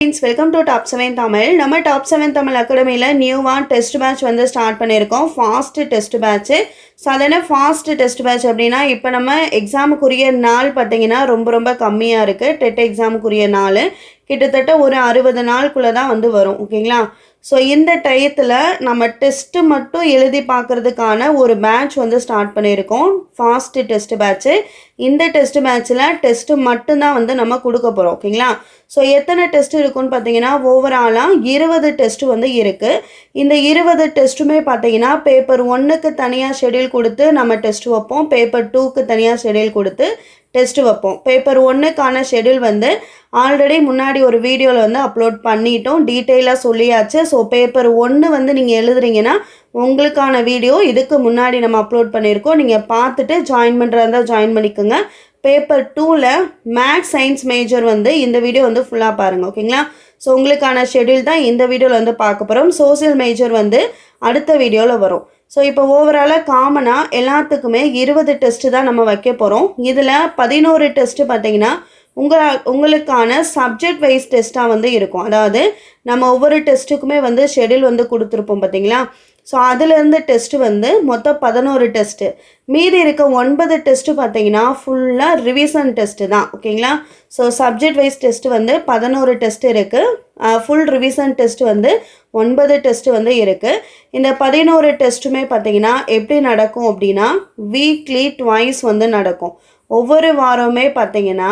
Friends welcome to top seven Tamil நம்ம top seven Tamil அகாடமியில் நியூவாக டெஸ்ட் பேட்ச் வந்து ஸ்டார்ட் பண்ணியிருக்கோம். Fast test batch so fast fast test batch அப்படின்னா இப்போ நம்ம எக்ஸாமுக்குரிய நாள் பார்த்தீங்கன்னா ரொம்ப ரொம்ப கம்மியாக இருக்குது டெட் எக்ஸாமுக்குரிய நாள். கிட்டத்தட்ட ஒரு அறுபது நாளுக்குள்ளே தான் வந்து வரும். ஓகேங்களா ஸோ இந்த டயத்தில் நம்ம டெஸ்ட்டு மட்டும் எழுதி பார்க்குறதுக்கான ஒரு பேட்ச் வந்து ஸ்டார்ட் பண்ணியிருக்கோம். ஃபாஸ்ட்டு டெஸ்ட் பேட்ச்சு இந்த டெஸ்ட் பேட்ச்சில் டெஸ்ட்டு மட்டும்தான் வந்து நம்ம கொடுக்க போகிறோம் ஓகேங்களா ஸோ எத்தனை டெஸ்ட் இருக்குன்னு பார்த்தீங்கன்னா ஓவராலாக இருபது டெஸ்ட் வந்து இருக்குது இந்த இருபது டெஸ்ட்டுமே பார்த்தீங்கன்னா பேப்பர் ஒன்றுக்கு தனியாக ஷெடியூல் கொடுத்து நம்ம டெஸ்ட் வைப்போம். பேப்பர் டூக்கு தனியாக ஷெடியூல் கொடுத்து டெஸ்ட் வைப்போம். பேப்பர் ஒன்றுக்கான ஷெடியூல் வந்து ஆல்ரெடி முன்னாடி ஒரு வீடியோவில் வந்து அப்லோட் பண்ணிட்டோம். டீட்டெயிலாக சொல்லியாச்சு. ஸோ பேப்பர் ஒன்று வந்து நீங்கள் எழுதுறீங்கன்னா உங்களுக்கான வீடியோ இதுக்கு முன்னாடி நம்ம அப்லோட் பண்ணியிருக்கோம். நீங்கள் பார்த்துட்டு ஜாயின் பண்ணுறதா இருந்தால் ஜாயின் பண்ணிக்கோங்க. பேப்பர் டூவில் மேக்ஸ் சயின்ஸ் மேஜர் வந்து இந்த வீடியோ வந்து ஃபுல்லாக பாருங்கள் ஓகேங்களா ஸோ உங்களுக்கான ஷெடியூல் தான் இந்த வீடியோவில் வந்து பார்க்க போகிறோம் சோசியல் மேஜர் வந்து அடுத்த வீடியோவில் வரும். ஸோ இப்போ ஓவராலாக காமனாக எல்லாத்துக்குமே இருபது டெஸ்ட்டு தான் நம்ம வைக்க போகிறோம் இதில் பதினோரு டெஸ்ட்டு பார்த்தீங்கன்னா உங்கள் உங்களுக்கான சப்ஜெக்ட் வைஸ் டெஸ்ட்டாக வந்து இருக்கும். அதாவது நம்ம ஒவ்வொரு டெஸ்ட்டுக்குமே வந்து ஷெடியூல் வந்து கொடுத்துருப்போம் பார்த்தீங்களா ஸோ அதுலேருந்து டெஸ்ட்டு வந்து மொத்தம் பதினோரு டெஸ்ட்டு மீதி இருக்க ஒன்பது டெஸ்ட்டு பார்த்தீங்கன்னா ஃபுல்லாக ரிவிஷன் டெஸ்ட்டு தான் ஓகேங்களா ஸோ சப்ஜெக்ட் வைஸ் டெஸ்ட்டு வந்து பதினோரு டெஸ்ட் இருக்குது ஃபுல் ரிவிஷன் டெஸ்ட் வந்து ஒன்பது டெஸ்ட்டு வந்து இருக்குது இந்த பதினோரு டெஸ்ட்டுமே பார்த்தீங்கன்னா எப்படி நடக்கும் அப்படின்னா வீக்லி ட்வைஸ் வந்து நடக்கும். ஒவ்வொரு வாரமே பார்த்தீங்கன்னா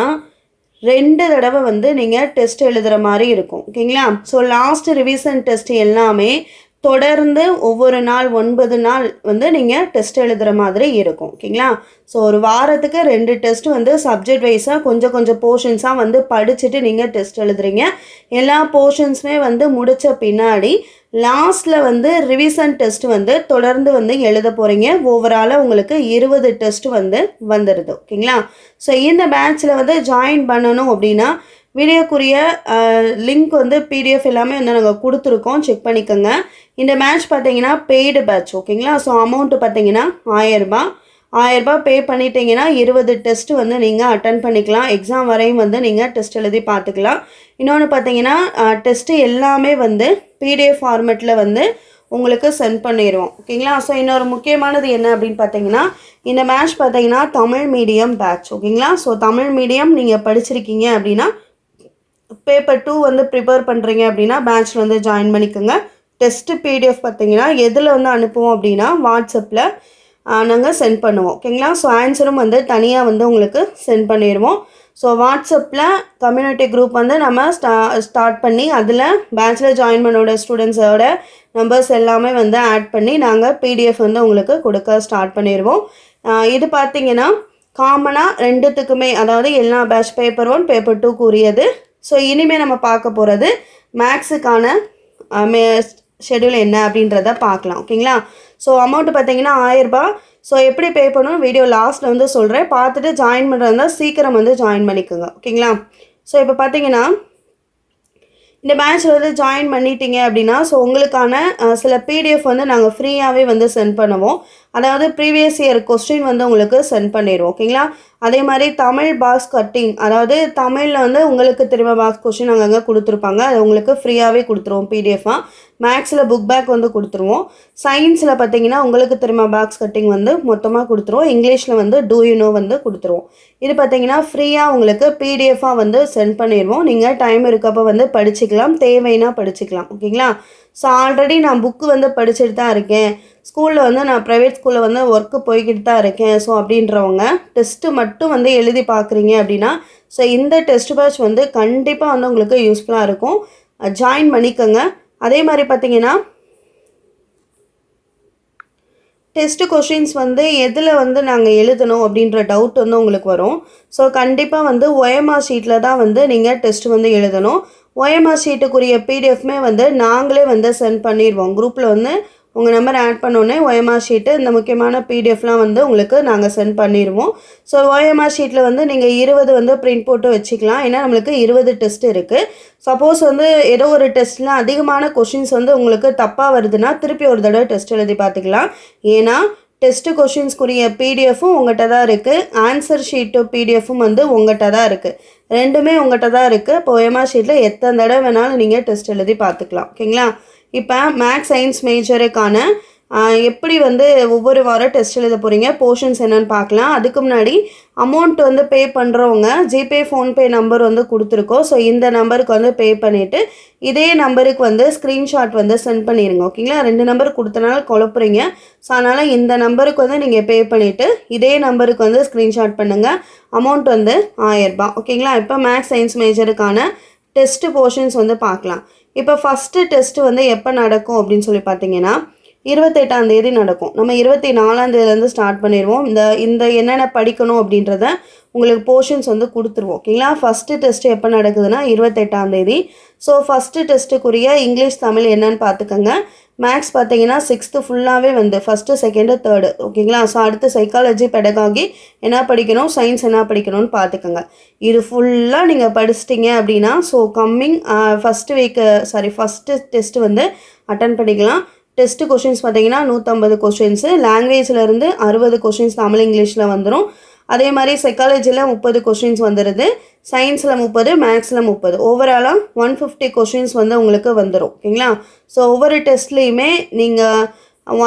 ரெண்டு தடவை வந்து நீங்கள் டெஸ்ட் எழுதுகிற மாதிரி இருக்கும் ஓகேங்களா ஸோ லாஸ்ட் ரிவிஷன் டெஸ்ட் எல்லாமே தொடர்ந்து ஒவ்வொரு நாள் ஒன்பது நாள் வந்து நீங்கள் டெஸ்ட் எழுதுகிற மாதிரி இருக்கும். ஓகேங்களா? ஸோ ஒரு வாரத்துக்கு ரெண்டு டெஸ்ட் வந்து சப்ஜெக்ட் வைஸாக கொஞ்சம் கொஞ்சம் போர்ஷன்ஸாக வந்து படிச்சுட்டு நீங்கள் டெஸ்ட் எழுதுறீங்க. எல்லா போர்ஷன்ஸுமே வந்து முடித்த பின்னாடி லாஸ்ட்டில் வந்து ரிவிஷன் டெஸ்ட் வந்து தொடர்ந்து வந்து எழுத போகிறீங்க ஓவராலாக உங்களுக்கு இருபது டெஸ்ட் வந்து வந்துடுது ஓகேங்களா? ஸோ இந்த பேட்சில் வந்து ஜாயின் பண்ணணும் அப்படின்னா வீடியோக்குரிய லிங்க் வந்து பிடிஎஃப் எல்லாமே வந்து நாங்கள் கொடுத்துருக்கோம். செக் பண்ணிக்கோங்க. இந்த மேட்ச் பார்த்தீங்கன்னா பெய்டு பேட்ச் ஓகேங்களா? ஸோ அமௌண்ட்டு பார்த்தீங்கன்னா ஆயிரரூபா ஆயரரூபா பே பண்ணிட்டீங்கன்னா இருபது டெஸ்ட் வந்து நீங்கள் அட்டன் பண்ணிக்கலாம். எக்ஸாம் வரையும் வந்து நீங்கள் டெஸ்ட் எழுதி பார்த்துக்கலாம் இன்னொன்று பார்த்தீங்கன்னா டெஸ்ட்டு எல்லாமே வந்து பிடிஎஃப் ஃபார்மெட்டில் வந்து உங்களுக்கு சென்ட் பண்ணிடுவோம் ஓகேங்களா? ஸோ இன்னொரு முக்கியமானது என்ன அப்படின்னு பார்த்தீங்கன்னா இந்த மேட்ச் பார்த்தீங்கன்னா தமிழ் மீடியம் பேட்ச் ஓகேங்களா? ஸோ தமிழ் மீடியம் நீங்கள் படிச்சிருக்கீங்க அப்படின்னா பேப்பர் டூ வந்து ப்ரிப்பேர் பண்ணுறீங்க அப்படின்னா பேட்ச்சில் வந்து ஜாயின் பண்ணிக்கோங்க. டெஸ்ட்டு பிடிஎஃப் பார்த்தீங்கன்னா எதில் வந்து அனுப்புவோம் அப்படின்னா வாட்ஸ்அப்பில் நாங்கள் சென்ட் பண்ணுவோம். ஓகேங்களா ஸோ ஆன்சரும் வந்து தனியாக வந்து உங்களுக்கு சென்ட் பண்ணிடுவோம். ஸோ வாட்ஸ்அப்பில் கம்யூனிட்டி குரூப் வந்து நம்ம ஸ்டா ஸ்டார்ட் பண்ணி அதில் பேட்ச்சில் ஜாயின் பண்ணோட ஸ்டூடெண்ட்ஸோட நம்பர்ஸ் எல்லாமே வந்து ஆட் பண்ணி நாங்கள் பிடிஎஃப் வந்து உங்களுக்கு கொடுக்க ஸ்டார்ட் பண்ணிடுவோம். இது பார்த்திங்கன்னா காமனாக ரெண்டுத்துக்குமே அதாவது எல்லா பேட்ச் பேப்பர் ஒன் பேப்பர் டூக்கு உரியது ஸோ இனிமேல் நம்ம பார்க்க போகிறது மேக்ஸுக்கான மே ஷெடியூல் என்ன அப்படின்றத பார்க்கலாம். ஓகேங்களா ஸோ அமௌண்ட்டு பார்த்தீங்கன்னா ஆயிரரூபா ஸோ எப்படி பே பண்ணணும்? வீடியோ லாஸ்ட்டில் வந்து சொல்கிறேன் பார்த்துட்டு ஜாயின் பண்ணுறதா சீக்கிரம் வந்து ஜாயின் பண்ணிக்கோங்க. ஓகேங்களா ஸோ இப்போ பார்த்தீங்கன்னா இந்த பேட்சில் வந்து ஜாயின் பண்ணிட்டீங்க அப்படின்னா ஸோ உங்களுக்கான சில பிடிஎஃப் வந்து நாங்கள் ஃப்ரீயாகவே வந்து சென்ட் பண்ணுவோம். அதாவது ப்ரீவியஸ் இயர் கொஸ்டின் வந்து உங்களுக்கு சென்ட் பண்ணிடுவோம் ஓகேங்களா அதே மாதிரி தமிழ் பாக்ஸ் கட்டிங் அதாவது தமிழில் வந்து உங்களுக்கு திரும்ப பாக்ஸ் கொஸ்டின் அங்கங்கே கொடுத்துருப்பாங்க அது உங்களுக்கு ஃப்ரீயாகவே கொடுத்துருவோம் பிடிஎஃபாக மேக்ஸில் புக் பேக் வந்து கொடுத்துருவோம். சயின்ஸில் பார்த்தீங்கன்னா உங்களுக்கு திரும்ப பாக்ஸ் கட்டிங் வந்து மொத்தமாக கொடுத்துருவோம் இங்கிலீஷில் வந்து டூ யூனோ வந்து கொடுத்துருவோம். இது பார்த்தீங்கன்னா ஃப்ரீயாக உங்களுக்கு பிடிஎஃபாக வந்து சென்ட் பண்ணிடுவோம். நீங்கள் டைம் இருக்கப்போ வந்து படிச்சுக்கலாம் தேவைன்னா படிச்சுக்கலாம் ஓகேங்களா ஸோ ஆல்ரெடி நான் புக்கு வந்து படிச்சுட்டு தான் இருக்கேன். ஸ்கூலில் வந்து நான் ப்ரைவேட் ஸ்கூலில் வந்து ஒர்க்கு போய்கிட்டு தான் இருக்கேன். ஸோ அப்படின்றவங்க டெஸ்ட்டு மட்டும் வந்து எழுதி பார்க்குறீங்க அப்படின்னா ஸோ இந்த டெஸ்ட் பேட்ச் வந்து கண்டிப்பாக வந்து உங்களுக்கு யூஸ்ஃபுல்லாக இருக்கும். ஜாயின் பண்ணிக்கோங்க. அதே மாதிரி பார்த்தீங்கன்னா டெஸ்ட்டு கொஷின்ஸ் வந்து எதில் வந்து நாங்கள் எழுதணும் அப்படின்ற டவுட் வந்து உங்களுக்கு வரும். ஸோ கண்டிப்பாக வந்து ஒயமா ஷீட்டில் தான் வந்து நீங்கள் டெஸ்ட் வந்து எழுதணும். ஓஎம்ஆர் ஷீட்டுக்குரிய பிடிஎஃப்மே வந்து நாங்களே வந்து சென்ட் பண்ணிடுவோம் குரூப்பில் வந்து உங்கள் நம்பர் ஆட் பண்ணோன்னே ஓஎம்ஆர் ஷீட்டு இந்த முக்கியமான பிடிஎஃப்லாம் வந்து உங்களுக்கு நாங்கள் சென்ட் பண்ணிடுவோம் ஸோ ஓஎம்ஆர் ஷீட்டில் வந்து நீங்கள் இருபது வந்து பிரிண்ட் போட்டு வச்சுக்கலாம். ஏன்னா நம்மளுக்கு இருபது டெஸ்ட் இருக்குது சப்போஸ் வந்து ஏதோ ஒரு டெஸ்ட்டில் அதிகமான கொஷின்ஸ் வந்து உங்களுக்கு தப்பாக வருதுன்னா திருப்பி ஒரு தடவை டெஸ்ட் எழுதி பார்த்துக்கலாம். ஏன்னா டெஸ்ட்டு கொஷின்ஸ்க்குரிய பிடிஎஃப்பும் உங்கள்கிட்ட தான் இருக்குது ஆன்சர் ஷீட்டு பிடிஎஃப்பும் வந்து உங்கள்கிட்ட தான் இருக்குது ரெண்டுமே உங்கள்கிட்ட தான் இருக்குது போயமா ஷீட்டில் எத்தனை தடவை வேணாலும் நீங்கள் டெஸ்ட் எழுதி பார்த்துக்கலாம். ஓகேங்களா? இப்போ மேக்ஸ் சயின்ஸ் மேஜருக்கான எப்படி வந்து ஒவ்வொரு வாரம் டெஸ்ட் எழுத போகிறீங்க போர்ஷன்ஸ் என்னென்னு பார்க்கலாம். அதுக்கு முன்னாடி அமௌண்ட் வந்து பே பண்ணுறவங்க ஜிபே ஃபோன்பே நம்பர் வந்து கொடுத்துருக்கோம். ஸோ இந்த நம்பருக்கு வந்து பே பண்ணிவிட்டு இதே நம்பருக்கு வந்து ஸ்க்ரீன்ஷாட் வந்து சென்ட் பண்ணிடுங்க ஓகேங்களா ரெண்டு நம்பர் கொடுத்தனால குழப்புறீங்க. ஸோ அதனால் இந்த நம்பருக்கு வந்து நீங்கள் பே பண்ணிவிட்டு இதே நம்பருக்கு வந்து ஸ்க்ரீன்ஷாட் பண்ணுங்கள் அமௌண்ட் வந்து ஆயிரரூபா ஓகேங்களா இப்போ மேக்ஸ் சயின்ஸ் மேஜருக்கான டெஸ்ட்டு போர்ஷன்ஸ் வந்து பார்க்கலாம். இப்போ ஃபஸ்ட்டு டெஸ்ட்டு வந்து எப்போ நடக்கும் அப்படின்னு சொல்லி பார்த்தீங்கன்னா இருபத்தெட்டாம் தேதி நடக்கும். நம்ம இருபத்தி நாலாம் தேதியிலேருந்து ஸ்டார்ட் பண்ணிடுவோம். இந்த இந்த என்னென்ன படிக்கணும் அப்படின்றத உங்களுக்கு போர்ஷன்ஸ் வந்து கொடுத்துருவோம். ஓகேங்களா ஃபஸ்ட்டு டெஸ்ட் எப்போ நடக்குதுன்னா இருபத்தெட்டாம் தேதி. ஸோ ஃபஸ்ட்டு டெஸ்ட்டுக்குரிய இங்கிலீஷ் தமிழ் என்னன்னு பார்த்துக்கோங்க. மேக்ஸ் பார்த்தீங்கன்னா சிக்ஸ்த்து ஃபுல்லாகவே வந்து ஃபஸ்ட்டு செகண்டு தேர்டு ஓகேங்களா ஸோ அடுத்து சைக்காலஜி பெடகாகி என்ன படிக்கணும்? சயின்ஸ் என்ன படிக்கணும்னு பார்த்துக்கோங்க. இது ஃபுல்லாக நீங்கள் படிச்சிட்டிங்க அப்படின்னா so coming first week sorry first test வந்து அட்டன் பண்ணிக்கலாம். டெஸ்ட்டு கொஷின்ஸ் பார்த்தீங்கன்னா நூற்றம்பது கொஷின்ஸு லாங்குவேஜ்லேருந்து அறுபது கொஷின்ஸ் தமிழ் இங்கிலீஷில் வந்துடும் அதே மாதிரி சைக்காலஜியில் முப்பது கொஷின்ஸ் வந்துடுது சயின்ஸில் முப்பது மேக்ஸில் முப்பது. ஓவராலாக ஒன் ஃபிஃப்டி கொஷின்ஸ் வந்து உங்களுக்கு வந்துடும் ஓகேங்களா? ஸோ ஒவ்வொரு டெஸ்ட்லேயுமே நீங்கள்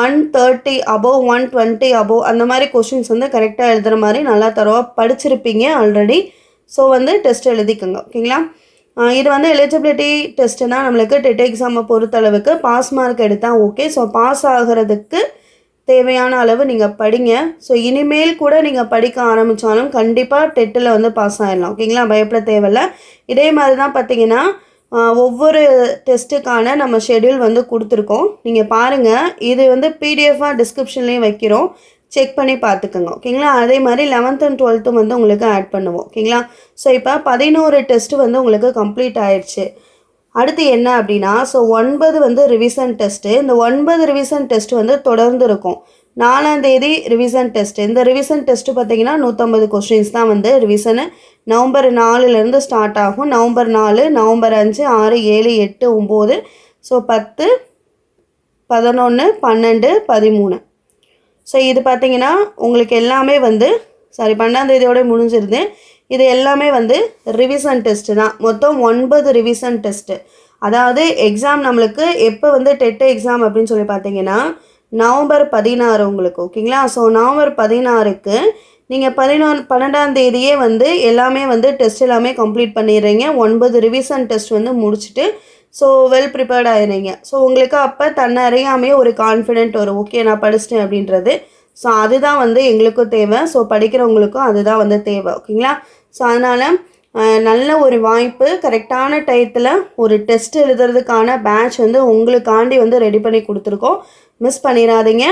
one thirty above one twenty above அந்த மாதிரி கொஷின்ஸ் வந்து கரெக்டாக எழுதுகிற மாதிரி நல்லா தரவாக படிச்சிருப்பீங்க ஆல்ரெடி ஸோ வந்து டெஸ்ட் எழுதிக்கோங்க. ஓகேங்களா? இது வந்து எலிஜிபிலிட்டி டெஸ்ட்டுனா நம்மளுக்கு டெட் எக்ஸாமை பொறுத்தளவுக்கு பாஸ் மார்க் எடுத்தால் ஓகே ஸோ பாஸ் ஆகிறதுக்கு தேவையான அளவு நீங்கள் படிங்க. ஸோ இனிமேல் கூட நீங்கள் படிக்க ஆரம்பித்தாலும் கண்டிப்பாக டெட்டில் வந்து பாஸ் ஆகிடலாம் ஓகேங்களா பயப்பட தேவையில்ல. இதே மாதிரி தான் பார்த்தீங்கன்னா ஒவ்வொரு டெஸ்ட்டுக்கான நம்ம ஷெட்யூல் வந்து கொடுத்துருக்கோம். நீங்கள் பாருங்கள் இது வந்து பிடிஎஃபாக டிஸ்கிரிப்ஷன்லேயும் வைக்கிறோம். செக் பண்ணி பார்த்துக்கோங்க. ஓகேங்களா? அதே மாதிரி லெவன்த் அண்ட் டுவெல்த்தும் வந்து உங்களுக்கு ஆட் பண்ணுவோம். ஓகேங்களா? ஸோ இப்போ பதினோரு டெஸ்ட் வந்து உங்களுக்கு கம்ப்ளீட் ஆயிடுச்சு அடுத்து என்ன அப்படின்னா ஸோ ஒன்பது வந்து ரிவிசன் டெஸ்ட்டு இந்த ஒன்பது ரிவிசன் டெஸ்ட் வந்து தொடர்ந்து இருக்கும். நாலாம் தேதி ரிவிசன் டெஸ்ட் இந்த ரிவிசன் டெஸ்ட்டு பார்த்தீங்கன்னா நூற்றம்பது கொஸ்டின்ஸ் தான் வந்து ரிவிசனு நவம்பர் நாலுலேருந்து ஸ்டார்ட் ஆகும். நவம்பர் நாலு நவம்பர் அஞ்சு ஆறு ஏழு எட்டு ஒம்பது ஸோ பத்து பதினொன்று பன்னெண்டு பதிமூணு. ஸோ இது பார்த்தீங்கன்னா உங்களுக்கு எல்லாமே வந்து சாரி பன்னெண்டாம் தேதியோட முடிஞ்சிருது. இது எல்லாமே வந்து ரிவிசன் டெஸ்ட்டு தான். மொத்தம் ஒன்பது ரிவிசன் டெஸ்ட்டு அதாவது எக்ஸாம் நம்மளுக்கு எப்போ வந்து டெட் எக்ஸாம் அப்படின்னு சொல்லி பார்த்தீங்கன்னா நவம்பர் பதினாறு உங்களுக்கு ஓகேங்களா ஸோ நவம்பர் பதினாறுக்கு நீங்கள் பதினொன்று பன்னெண்டாம் தேதியே வந்து எல்லாமே வந்து டெஸ்ட் எல்லாமே கம்ப்ளீட் பண்ணிடுறீங்க. ஒன்பது ரிவிசன் டெஸ்ட் வந்து முடிச்சுட்டு ஸோ வெல் ப்ரிப்பேர்ட் ஆயிடுறீங்க. ஸோ உங்களுக்கு அப்போ தன்னை அறியாமே ஒரு கான்ஃபிடென்ட் வரும். ஓகே நான் படிச்சிட்டேன் அப்படின்றது. ஸோ அதுதான் வந்து எங்களுக்கும் தேவை. ஸோ படிக்கிறவங்களுக்கும் அதுதான் வந்து தேவை. ஓகேங்களா ஸோ அதனால் நல்ல ஒரு வாய்ப்பு. கரெக்டான டயத்தில் ஒரு டெஸ்ட் எழுதுறதுக்கான பேட்ச் வந்து உங்களுக்காண்டி வந்து ரெடி பண்ணி கொடுத்துருக்கோம். மிஸ் பண்ணிடாதீங்க.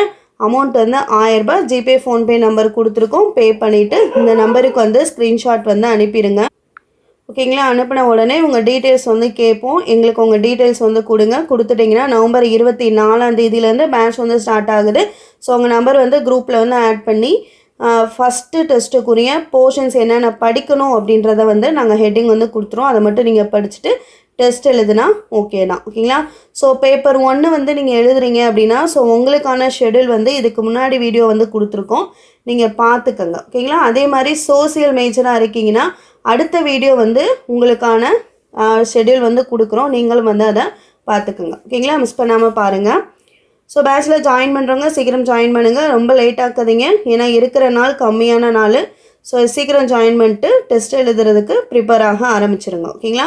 அமௌண்ட் வந்து ஆயரரூபா ஜிபே ஃபோன்பே நம்பர் கொடுத்துருக்கோம். பே பண்ணிவிட்டு இந்த நம்பருக்கு வந்து ஸ்க்ரீன்ஷாட் வந்து அனுப்பிடுங்க. ஓகேங்களா அனுப்பின உடனே உங்கள் டீட்டெயில்ஸ் வந்து கேட்போம். எங்களுக்கு உங்கள் டீட்டெயில்ஸ் வந்து கொடுங்க. கொடுத்துட்டிங்கன்னா நவம்பர் இருபத்தி நாலாம் தேதியிலேருந்து பேட்ச் வந்து ஸ்டார்ட் ஆகுது. ஸோ உங்கள் நம்பர் வந்து குரூப்பில் வந்து ஆட் பண்ணி ஃபஸ்ட்டு டெஸ்ட்டுக்குரிய போர்ஷன்ஸ் என்னென்ன படிக்கணும் அப்படின்றத வந்து நாங்கள் ஹெட்டிங் வந்து கொடுத்துருவோம். அதை மட்டும் நீங்கள் படிச்சுட்டு டெஸ்ட் எழுதுனா ஓகே தான். ஓகேங்களா ஸோ பேப்பர் ஒன்று வந்து நீங்கள் எழுதுறீங்க அப்படின்னா ஸோ உங்களுக்கான ஷெடியூல் வந்து இதுக்கு முன்னாடி வீடியோ வந்து கொடுத்துருக்கோம். நீங்கள் பார்த்துக்கங்க. ஓகேங்களா அதே மாதிரி சோசியல் மேஜராக இருக்கீங்கன்னா அடுத்த வீடியோ வந்து உங்களுக்கான ஷெடியூல் வந்து கொடுக்குறோம். நீங்களும் வந்து அதை பார்த்துக்குங்க. ஓகேங்களா மிஸ் பண்ணாமல் பாருங்கள் ஸோ பேட்சில் ஜாயின் பண்ணுறவங்க சீக்கிரம் ஜாயின் பண்ணுங்கள் ரொம்ப லேட் ஆக்காதீங்க. ஏன்னா இருக்கிற நாள் கம்மியான நாள். ஸோ சீக்கிரம் ஜாயின் பண்ணிட்டு டெஸ்ட் எழுதுறதுக்கு ப்ரிப்பேர் ஆக ஆரம்பிச்சிருங்க. ஓகேங்களா